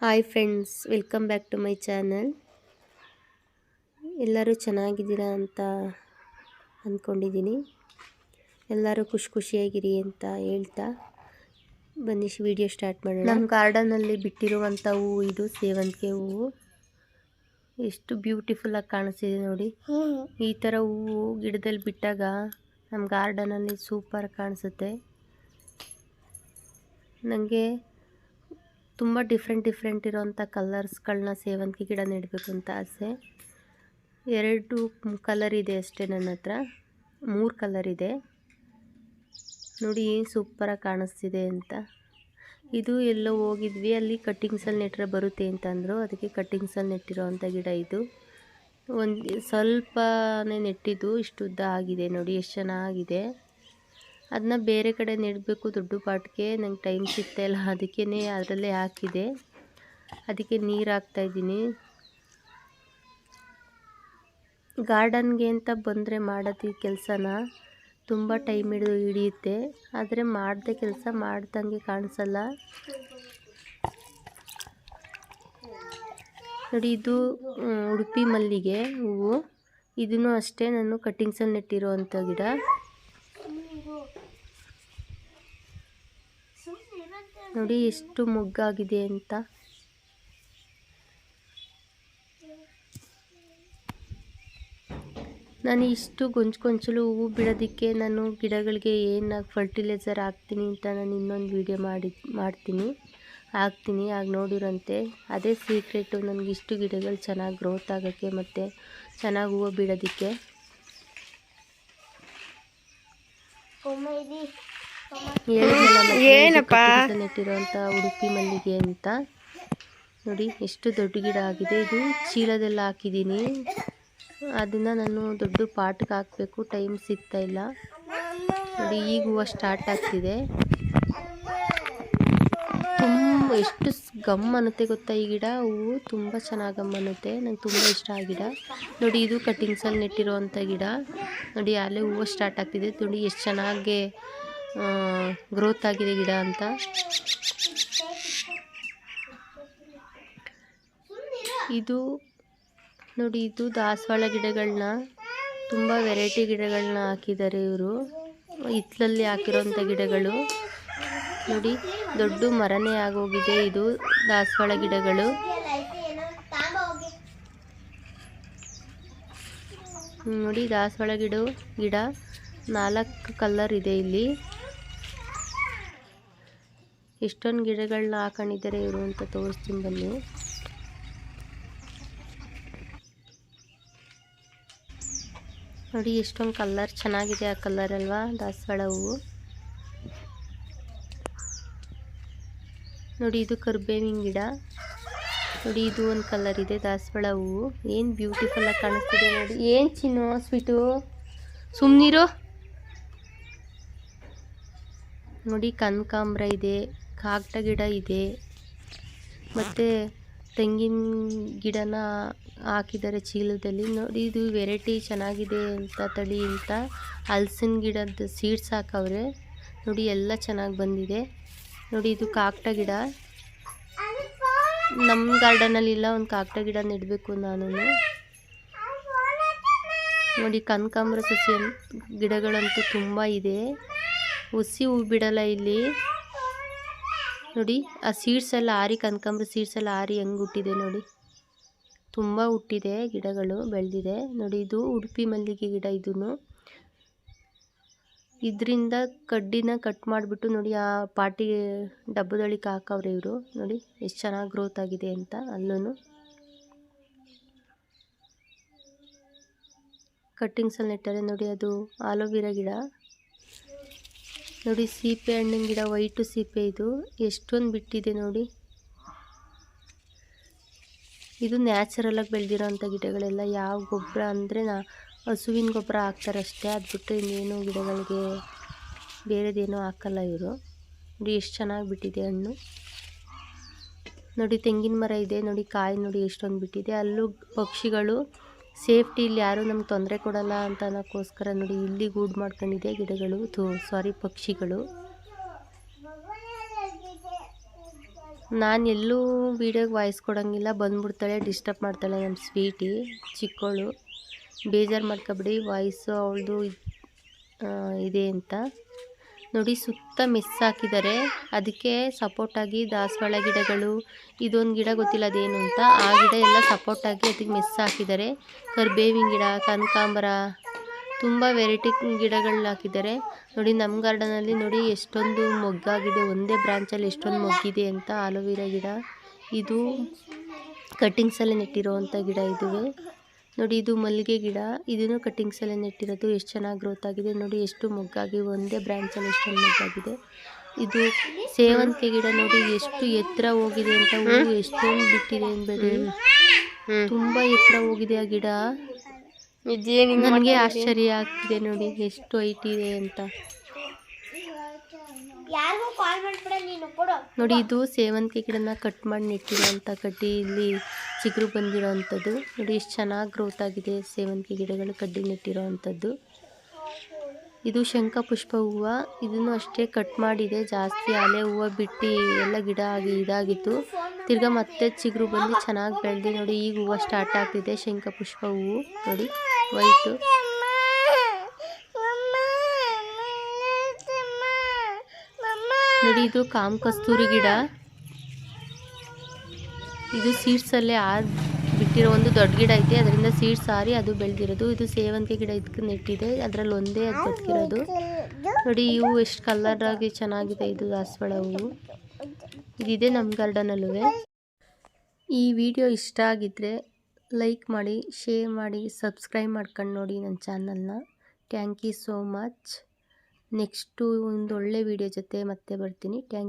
Hi friends, welcome back to my channel. ಎಲ್ಲರೂ ಚೆನ್ನಾಗಿದ್ದೀರಾ ಅಂತ ಅಂದ್ಕೊಂಡಿದ್ದೀನಿ. ಎಲ್ಲರೂ ಖುಷಿ ಖುಷಿಯಾಗಿರಿ ಅಂತ ಹೇಳ್ತಾ ಬನ್ನಿ ವಿಡಿಯೋ ಸ್ಟಾರ್ಟ್ ಮಾಡೋಣ. ನಮ್ಮ ಗಾರ್ಡನಲ್ಲಿ ಬಿಟ್ಟಿರುವಂಥ ಹೂವು ಇದು, ಸೇವಂತಿಗೆ ಹೂವು. ಎಷ್ಟು ಬ್ಯೂಟಿಫುಲ್ಲಾಗಿ ಕಾಣಿಸ್ತಿದೆ ನೋಡಿ. ಈ ಥರ ಹೂವು ಗಿಡದಲ್ಲಿ ಬಿಟ್ಟಾಗ ನಮ್ಮ ಗಾರ್ಡನಲ್ಲಿ ಸೂಪರ್ ಕಾಣಿಸುತ್ತೆ. ನನಗೆ ತುಂಬ ಡಿಫ್ರೆಂಟ್ ಡಿಫ್ರೆಂಟ್ ಇರೋವಂಥ ಕಲರ್ಸ್ಗಳನ್ನ ಸೇವಂತಿಗೆ ಗಿಡ ನೆಡಬೇಕು ಅಂತ ಆಸೆ. ಎರಡು ಕಲರ್ ಇದೆ ಅಷ್ಟೇ ನನ್ನ ಹತ್ರ. ಮೂರು ಕಲರ್ ಇದೆ. ನೋಡಿ ಏನು ಸೂಪರಾಗಿ ಕಾಣಿಸ್ತಿದೆ ಅಂತ. ಇದು ಎಲ್ಲೋ ಹೋಗಿದ್ವಿ. ಅಲ್ಲಿ ಕಟ್ಟಿಂಗ್ಸಲ್ಲಿ ನೆಟ್ಟರೆ ಬರುತ್ತೆ ಅಂತಂದರು ಅದಕ್ಕೆ ಕಟ್ಟಿಂಗ್ಸಲ್ಲಿ ನೆಟ್ಟಿರೋವಂಥ ಗಿಡ ಇದು. ಒಂದು ಸ್ವಲ್ಪನೇ ನೆಟ್ಟಿದ್ದು ಇಷ್ಟು ಉದ್ದ ಆಗಿದೆ ನೋಡಿ, ಎಷ್ಟು ಚೆನ್ನಾಗಿದೆ. ಅದನ್ನ ಬೇರೆ ಕಡೆ ನೆಡಬೇಕು ದೊಡ್ಡ ಪಾಟ್ಗೆ. ನಂಗೆ ಟೈಮ್ ಸಿಗ್ತಾಯಿಲ್ಲ ಅದಕ್ಕೇ ಅದರಲ್ಲೇ ಹಾಕಿದೆ. ಅದಕ್ಕೆ ನೀರು ಹಾಕ್ತಾಯಿದ್ದೀನಿ ಗಾರ್ಡನ್ಗೆ ಅಂತ ಬಂದರೆ ಮಾಡೋದು ಈ ಕೆಲಸನ. ತುಂಬ ಟೈಮ್ ಹಿಡಿದು ಹಿಡಿಯುತ್ತೆ. ಆದರೆ ಮಾಡದೆ ಕೆಲಸ ಮಾಡ್ದಂಗೆ ಕಾಣಿಸಲ್ಲ. ನೋಡಿ ಇದು ಉಡುಪಿ ಮಲ್ಲಿಗೆ ಹೂವು. ಇದನ್ನು ಅಷ್ಟೇ ನಾನು ಕಟ್ಟಿಂಗ್ಸಲ್ಲಿ ನೆಟ್ಟಿರೋ ಅಂಥ ಗಿಡ. ನೋಡಿ ಎಷ್ಟು ಮುಗ್ಗಾಗಿದೆ ಅಂತ. ನಾನು ಇಷ್ಟು ಗೊಂಚು ಗೊಂಚಲು ಹೂವು ಬಿಡೋದಕ್ಕೆ ನಾನು ಗಿಡಗಳಿಗೆ ಏನು ಫರ್ಟಿಲೈಸರ್ ಹಾಕ್ತೀನಿ ಅಂತ ನಾನು ಇನ್ನೊಂದು ವೀಡಿಯೋ ಮಾಡಿ, ಮಾಡ್ತೀನಿ. ಹಾಕ್ತೀನಿ, ಆಗ ನೋಡಿರಂತೆ. ಅದೇ ಸೀಕ್ರೆಟು ನನಗೆ ಇಷ್ಟು ಗಿಡಗಳು ಚೆನ್ನಾಗಿ ಗ್ರೋತ್ ಆಗೋಕ್ಕೆ ಮತ್ತು ಚೆನ್ನಾಗಿ ಹೂವು ಬಿಡೋದಕ್ಕೆ. ಏನಪ್ಪ? ನೆಟ್ಟಿರುವಂಥ ಉಡುಪಿ ಮಲ್ಲಿಗೆ ಅಂತ. ನೋಡಿ ಎಷ್ಟು ದೊಡ್ಡ ಗಿಡ ಆಗಿದೆ. ಇದು ಚೀಲದಲ್ಲಿ ಹಾಕಿದ್ದೀನಿ. ಅದನ್ನು ನಾನು ದೊಡ್ಡ ಪಾಟ್ಗೆ ಹಾಕಬೇಕು. ಟೈಮ್ ಸಿಗ್ತಾ ಇಲ್ಲ. ನೋಡಿ ಈಗ ಹೂವು ಸ್ಟಾರ್ಟ್ ಆಗ್ತಿದೆ. ತುಂಬ ಎಷ್ಟು ಗಮ್ ಅನ್ನುತ್ತೆ ಗೊತ್ತಾ ಈ ಗಿಡ? ಹೂವು ತುಂಬ ಚೆನ್ನಾಗಿ ಗಮ್ ಅನ್ನುತ್ತೆ. ನಂಗೆ ತುಂಬ ಇಷ್ಟ ಆ ಗಿಡ. ನೋಡಿ ಇದು ಕಟಿಂಗ್ಸಲ್ಲಿ ನೆಟ್ಟಿರುವಂಥ ಗಿಡ. ನೋಡಿ ಅಲ್ಲೇ ಹೂವು ಸ್ಟಾರ್ಟ್ ಆಗ್ತಿದೆ. ನೋಡಿ ಎಷ್ಟು ಚೆನ್ನಾಗಿ ಗ್ರೋತ್ ಆಗಿದೆ ಗಿಡ ಅಂತ. ಇದು ನೋಡಿ, ಇದು ದಾಸವಾಳ ಗಿಡಗಳನ್ನ ತುಂಬ ವೆರೈಟಿ ಗಿಡಗಳನ್ನ ಹಾಕಿದ್ದಾರೆ ಇವರು. ಹಿತ್ತಲಲ್ಲಿ ಹಾಕಿರೋಂಥ ಗಿಡಗಳು. ನೋಡಿ, ದೊಡ್ಡ ಮರನೇ ಆಗೋಗಿದೆ ಇದು ದಾಸವಾಳ ಗಿಡಗಳು. ನೋಡಿ, ದಾಸವಾಳ ಗಿಡ ಗಿಡ ನಾಲ್ಕು ಕಲರ್ ಇದೆ ಇಲ್ಲಿ. ಎಷ್ಟೊಂದು ಗಿಡಗಳನ್ನ ಹಾಕೊಂಡಿದ್ದಾರೆ ಇವರು ಅಂತ ತೋರಿಸ್ತೀನಿ ಬನ್ನಿ. ನೋಡಿ ಎಷ್ಟೊಂದು ಕಲರ್ ಚೆನ್ನಾಗಿದೆ ಆ ಕಲರ್ ಅಲ್ವಾ? ದಾಸವಾಳ ಹೂವು. ನೋಡಿ ಇದು ಕರ್ಬೇವಿನ ಗಿಡ. ನೋಡಿ ಇದು ಒಂದು ಕಲರ್ ಇದೆ ದಾಸವಾಳ ಹೂವು. ಏನು ಬ್ಯೂಟಿಫುಲ್ ಆಗಿ ಕಾಣಿಸ್ತಿದೆ ನೋಡಿ. ಏನು ಚಿನ್ನು, ಸ್ವೀಟು? ಸುಮ್ಮನಿರೋ ನೋಡಿ ಕನಕಾಂಬ್ರ ಇದೆ. ಕಾಗಟ ಗಿಡ ಇದೆ. ಮತ್ತು ತೆಂಗಿನ ಗಿಡನ ಹಾಕಿದ್ದಾರೆ ಚೀಲದಲ್ಲಿ. ನೋಡಿ, ಇದು ವೆರೈಟಿ ಚೆನ್ನಾಗಿದೆ ಅಂತ ತಳಿ ಅಂತ. ಹಲ್ಸಿನ ಗಿಡದ ಸೀಡ್ಸ್ ಹಾಕವ್ರೆ. ನೋಡಿ, ಎಲ್ಲ ಚೆನ್ನಾಗಿ ಬಂದಿದೆ. ನೋಡಿ, ಇದು ಕಾಕಟ ಗಿಡ. ನಮ್ಮ ಗಾರ್ಡನಲ್ಲಿ ಇಲ್ಲ, ಒಂದು ಕಾಗಟ ಗಿಡ ನೆಡಬೇಕು ನಾನು ನೋಡಿ, ಕನಕಾಂಬ್ರ ಸಸಿ ಗಿಡಗಳಂತೂ ತುಂಬ ಇದೆ. ಹುಸಿ ಹೂ ಬಿಡಲ್ಲ ಇಲ್ಲಿ. ನೋಡಿ, ಆ ಸೀಡ್ಸ್ ಎಲ್ಲ ಆರಿ, ಕನಕಾಂಬ್ರ ಸೀಡ್ಸ್ ಎಲ್ಲ ಆರಿ ಹೆಂಗೆ ಹುಟ್ಟಿದೆ ನೋಡಿ. ತುಂಬ ಹುಟ್ಟಿದೆ, ಗಿಡಗಳು ಬೆಳೆದಿದೆ. ನೋಡಿ, ಇದು ಉಡುಪಿ ಮಲ್ಲಿಗೆ ಗಿಡ ಇದೂ ಇದರಿಂದ ಕಡ್ಡಿನ ಕಟ್ ಮಾಡಿಬಿಟ್ಟು ನೋಡಿ, ಆ ಪಾಟಿ ಡಬ್ಬದೊಳಗೆ ಹಾಕವ್ರೆ ಇವರು. ನೋಡಿ, ಎಷ್ಟು ಚೆನ್ನಾಗಿ ಗ್ರೋತ್ ಆಗಿದೆ ಅಂತ ಅಲ್ಲೂ ಕಟ್ಟಿಂಗ್ಸಲ್ಲಿ ನೆಟ್ಟರೆ ನೋಡಿ, ಅದು ಆಲೋವಿರಾ ಗಿಡ. ನೋಡಿ ಸೀಪೆ ಹಣ್ಣಿನ ಗಿಡ, ವೈಟು ಸೀಪೆ ಇದು. ಎಷ್ಟೊಂದು ಬಿಟ್ಟಿದೆ ನೋಡಿ. ಇದು ನ್ಯಾಚುರಲಾಗಿ ಬೆಳೆದಿರೋಂಥ ಗಿಡಗಳೆಲ್ಲ. ಯಾವ ಗೊಬ್ಬರ ಅಂದರೆ ನಾ, ಹಸುವಿನ ಗೊಬ್ಬರ ಹಾಕ್ತಾರಷ್ಟೇ. ಅದು ಬಿಟ್ಟು ಇನ್ನೇನು ಗಿಡಗಳಿಗೆ ಬೇರೆದೇನೂ ಹಾಕಲ್ಲ ಇವರು. ನೋಡಿ, ಎಷ್ಟು ಚೆನ್ನಾಗಿ ಬಿಟ್ಟಿದೆ ಹಣ್ಣು. ನೋಡಿ, ತೆಂಗಿನ ಮರ ಇದೆ. ನೋಡಿ, ಕಾಯಿ ನೋಡಿ, ಎಷ್ಟೊಂದು ಬಿಟ್ಟಿದೆ. ಅಲ್ಲೂ ಪಕ್ಷಿಗಳು ಸೇಫ್ಟಿ ಇಲ್ಲಿ ಯಾರೂ ನಮ್ಗೆ ತೊಂದರೆ ಕೊಡಲ್ಲ ಅಂತ ಅನ್ನೋಕ್ಕೋಸ್ಕರ ನೋಡಿ ಇಲ್ಲಿ ಗೂಡು ಮಾಡ್ಕೊಂಡಿದೆ ಗಿಡಗಳು. ಥೂ, ಸಾರಿ ಪಕ್ಷಿಗಳು. ನಾನು ಎಲ್ಲೂ ವೀಡಿಯೋಗೆ ವಾಯ್ಸ್ ಕೊಡೋಂಗಿಲ್ಲ, ಬಂದ್ಬಿಡ್ತಾಳೆ ಡಿಸ್ಟರ್ಬ್ ಮಾಡ್ತಾಳೆ ನಮ್ಮ ಸ್ವೀಟಿ ಚಿಕ್ಕವಳು ಬೇಜಾರು ಮಾಡ್ಕೊಬಿಡಿ, ವಾಯ್ಸು ಅವಳದು ಇದೆ ಅಂತ. ನೋಡಿ ಸುತ್ತ ಮಿಸ್ ಹಾಕಿದ್ದಾರೆ. ಅದಕ್ಕೆ ಸಪೋರ್ಟಾಗಿ ದಾಸವಾಳ ಗಿಡಗಳು, ಇದೊಂದು ಗಿಡ ಗೊತ್ತಿಲ್ಲ ಅದೇನು ಅಂತ. ಆ ಗಿಡ ಎಲ್ಲ ಸಪೋರ್ಟಾಗಿ ಅದಕ್ಕೆ ಮಿಸ್ ಹಾಕಿದ್ದಾರೆ. ಕರ್ಬೇವಿನ ಗಿಡ, ಕನಕಾಂಬರ, ತುಂಬ ವೆರೈಟಿ ಗಿಡಗಳನ್ನ ಹಾಕಿದ್ದಾರೆ. ನೋಡಿ ನಮ್ಮ ಗಾರ್ಡನಲ್ಲಿ ನೋಡಿ ಎಷ್ಟೊಂದು ಮೊಗ್ಗಾಗಿದೆ ಒಂದೇ ಬ್ರಾಂಚಲ್ಲಿ ಎಷ್ಟೊಂದು ಮೊಗ್ಗಿದೆ ಅಂತ ಆಲೋವೆರಾ ಗಿಡ. ಇದು ಕಟ್ಟಿಂಗ್ಸಲ್ಲಿ ನೆಟ್ಟಿರೋವಂಥ ಗಿಡ ಇದುವೆ. ನೋಡಿ ಇದು ಮಲ್ಲಿಗೆ ಗಿಡ. ಇದನ್ನು ಕಟ್ಟಿಂಗ್ಸಲ್ಲೇ ನೆಟ್ಟಿರೋದು ಎಷ್ಟು ಚೆನ್ನಾಗಿ ಗ್ರೋತ್ ಆಗಿದೆ. ನೋಡಿ ಎಷ್ಟು ಮೊಗ್ಗಾಗಿ ಒಂದೇ ಬ್ರ್ಯಾಂಚಲ್ಲಿ ಎಷ್ಟೊಂದು ಮೊಗ್ಗಾಗಿದೆ. ಇದು ಸೇವಂತಿಗೆ ಗಿಡ ನೋಡಿ ಎಷ್ಟು ಎತ್ತರ ಹೋಗಿದೆ ಅಂತ. ಹೂವು ಎಷ್ಟೊಂದು ಬಿಟ್ಟಿದೆ ಅನ್ಬೇಡಿ ತುಂಬಾ ಎತ್ತರ ಹೋಗಿದೆ ಆ ಗಿಡ. ನನಗೆ ಆಶ್ಚರ್ಯ ಆಗ್ತಿದೆ ನೋಡಿ ಎಷ್ಟು ಹೈಟ್ ಇದೆ ಅಂತ. ಯಾರಿಗೂ ಕಾಲ್ ಮಾಡ್ಬಿಡ ನೀನು ಕೊಡು. ನೋಡಿ ಇದು ಸೇವಂತಿಗೆ ಗಿಡನ ಕಟ್ ಮಾಡಿ ನೆಟ್ಟಿರೋ ಅಂತ ಕಟ್ಟಿ ಇಲ್ಲಿ. ಚಿಗುರು ಬಂದಿರೋ ಅಂಥದ್ದು ನೋಡಿ ಎಷ್ಟು ಚೆನ್ನಾಗಿ ಗ್ರೋತ್ ಆಗಿದೆ. ಸೇವಂತಿಗೆ ಗಿಡಗಳು ಕಡ್ಡಿ ನೆಟ್ಟಿರೋ ಅಂಥದ್ದು ಇದು ಶಂಖಪುಷ್ಪ ಹೂವು. ಇದನ್ನು ಅಷ್ಟೇ ಕಟ್ ಮಾಡಿದೆ. ಜಾಸ್ತಿ ಅಲೆ ಹೂವು, ಬಿಟ್ಟು, ಎಲ್ಲ ಗಿಡ ಆಗಿ ಇದಾಗಿತ್ತು. ತಿರ್ಗಾ ಮತ್ತೆ ಚಿಗುರು ಬಂದು ಚೆನ್ನಾಗಿ ಬೆಳೆದು ನೋಡಿ, ಈಗ ಹೂವು ಸ್ಟಾರ್ಟ್ ಆಗ್ತಿದೆ. ಶಂಖಪುಷ್ಪ ಹೂವು. ನೋಡಿ ವೈಟು ನೋಡಿ, ಇದು ಕಾಮ್ ಕಸ್ತೂರಿ ಗಿಡ. ಇದು ಸೀಡ್ಸಲ್ಲೇ ಆ ಬಿಟ್ಟಿರೋ ಒಂದು ದೊಡ್ಡ ಗಿಡ ಐತೆ. ಅದರಿಂದ ಸೀಡ್ಸ್ ಆರಿ ಅದು ಬೆಳೆದಿರೋದು. ಇದು ಸೇವಂತಿಗೆ ಗಿಡ ಇದಕ್ಕೆ ನೆಟ್ಟಿದೆ. ಅದರಲ್ಲಿ ಒಂದೇ ಅದು ಬದುಕಿರೋದು. ನೋಡಿ, ಇವು ಎಷ್ಟು ಕಲರ್ ಆಗಿ ಚೆನ್ನಾಗಿದೆ ಇದು ದಾಸವಾಳ ಹೂವು. ಇದಿದೆ ನಮ್ಮ ಗಾರ್ಡನಲ್ಲೂ ಈ ವಿಡಿಯೋ ಇಷ್ಟ ಆಗಿದ್ದರೆ ಲೈಕ್ ಮಾಡಿ, ಶೇರ್ ಮಾಡಿ, ಸಬ್ಸ್ಕ್ರೈಬ್ ಮಾಡ್ಕೊಂಡು ನೋಡಿ ನನ್ನ ಚಾನಲ್ನ. Thank you so much next ಒಂದು ಒಳ್ಳೆ ವಿಡಿಯೋ ಜೊತೆ ಮತ್ತೆ ಬರ್ತೀನಿ. ಥ್ಯಾಂಕ್